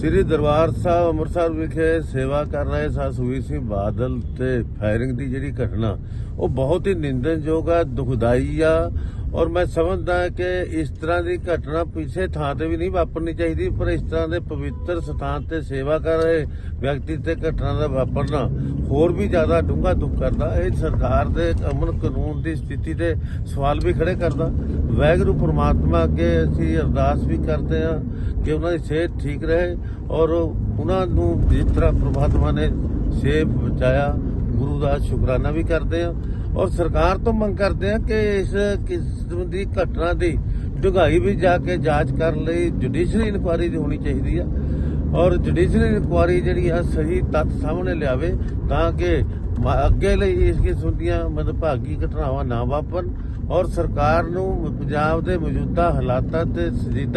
ਸ੍ਰੀ ਦਰਬਾਰ ਸਾਹਿਬ ਅੰਮ੍ਰਿਤਸਰ ਵਿਖੇ ਸੇਵਾ ਕਰ ਰਹੇ ਸਾ ਸੁਖਬੀਰ ਸਿੰਘ ਬਾਦਲ ਤੇ ਫਾਇਰਿੰਗ ਦੀ ਜਿਹੜੀ ਘਟਨਾ, ਉਹ ਬਹੁਤ ਹੀ ਨਿੰਦਨਯੋਗ ਆ, ਦੁਖਦਾਈ ਆ ਔਰ ਮੈਂ ਸਮਝਦਾ ਕਿ ਇਸ ਤਰ੍ਹਾਂ ਦੀ ਘਟਨਾ ਕਿਸੇ ਥਾਂ ਤੇ ਵੀ ਨਹੀਂ ਵਾਪਰਨੀ ਚਾਹੀਦੀ, ਪਰ ਇਸ ਤਰ੍ਹਾਂ ਦੇ ਪਵਿੱਤਰ ਸਥਾਨ ਤੇ ਸੇਵਾ ਕਰ ਰਹੇ ਵਿਅਕਤੀ ਤੇ ਘਟਨਾ ਦਾ ਵਾਪਰਨਾ ਹੋਰ ਵੀ ਜ਼ਿਆਦਾ ਡੂੰਘਾ ਦੁੱਖ ਕਰਦਾ, ਇਹ ਸਰਕਾਰ ਦੇ ਅਮਨ ਕਾਨੂੰਨ ਦੀ ਸਥਿਤੀ ਤੇ ਸਵਾਲ ਵੀ ਖੜੇ ਕਰਦਾ। ਵਾਹਿਗੁਰੂ ਪ੍ਰਮਾਤਮਾ ਅੱਗੇ ਅਸੀਂ ਅਰਦਾਸ ਵੀ ਕਰਦੇ ਹਾਂ ਕਿ ਉਹਨਾਂ ਦੀ ਸਿਹਤ ਠੀਕ ਰਹੇ ਔਰ ਉਹਨਾਂ ਨੂੰ ਜਿਸ ਤਰ੍ਹਾਂ ਪ੍ਰਮਾਤਮਾ ਨੇ ਸੇਫ ਬਚਾਇਆ, ਗੁਰੂ ਦਾ ਸ਼ੁਕਰਾਨਾ ਵੀ ਕਰਦੇ ਹਾਂ ਔਰ ਸਰਕਾਰ ਤੋਂ ਮੰਗ ਕਰਦੇ ਹਾਂ ਕਿ ਇਸ ਕਿਸਮ ਦੀ ਘਟਨਾ ਦੀ ਡੂੰਘਾਈ ਵੀ ਜਾ ਕੇ ਜਾਂਚ ਕਰਨ ਲਈ ਜੁਡੀਸ਼ਰੀ ਇਨਕੁਆਇਰੀ ਹੋਣੀ ਚਾਹੀਦੀ ਆ। ਔਰ ਜੁਡੀਸ਼ਰੀ ਇਨਕੁਆਇਰੀ ਜਿਹੜੀ ਆ, ਸਹੀ ਤੱਥ ਸਾਹਮਣੇ ਲਿਆਵੇ ਤਾਂ ਕਿ ਮ- ਅੱਗੇ ਲਈ ਇਸ ਕਿਸਮ ਦੀਆਂ ਮਦਭਾਗੀ ਘਟਨਾਵਾਂ ਨਾ ਵਾਪਰਨ ਔਰ ਸਰਕਾਰ ਨੂੰ ਪੰਜਾਬ ਦੇ ਮੌਜੂਦਾ ਹਾਲਾਤਾਂ ਤੇ ਸੰਜੀਦਾ